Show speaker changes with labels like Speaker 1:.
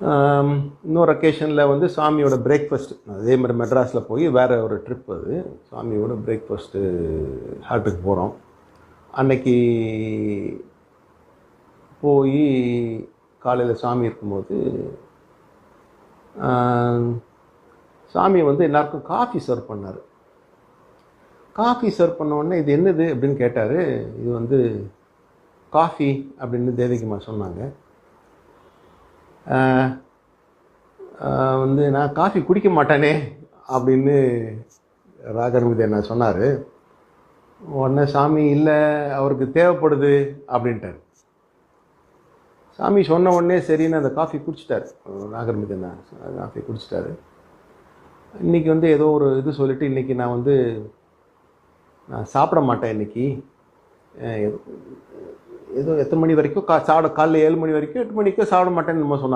Speaker 1: இன்னொரு அக்கேஷனில் வந்து சாமியோட பிரேக்ஃபாஸ்ட் அதே மாதிரி மெட்ராஸில் போய் வேறு ஒரு ட்ரிப் அது. சாமியோட பிரேக்ஃபாஸ்ட்டு ஹாட்டுக்கு போகிறோம் அன்னைக்கு போய் காலையில் சாமி இருக்கும்போது சாமி வந்து எல்லாருக்கும் காஃபி சர்வ் பண்ணார். காஃபி சர்வ் பண்ணோடனே இது என்னது அப்படின்னு கேட்டார். இது வந்து காஃபி அப்படின்னு தேவிகம்மா சொன்னாங்க. வந்து நான் காஃபி குடிக்க மாட்டேனே அப்படின்னு ராகர்மிதே நான் சொன்னார். உடனே சாமி இல்லை அவருக்கு தேவைப்படுது அப்படின்ட்டார். சாமி சொன்ன உடனே சரின்னு அந்த காஃபி குடிச்சிட்டாரு. நாகர்மிதன் காஃபி குடிச்சிட்டாரு. இன்றைக்கி வந்து ஏதோ ஒரு இது சொல்லிவிட்டு இன்றைக்கி நான் வந்து நான் சாப்பிட மாட்டேன் இன்றைக்கி ஏதோ எத்தனை மணி வரைக்கும் கா சாப்பிட காலைல ஏழு மணி வரைக்கும் எட்டு மணிக்கும் சாப்பிட மாட்டேன்னு நம்ம சொன்னாங்க.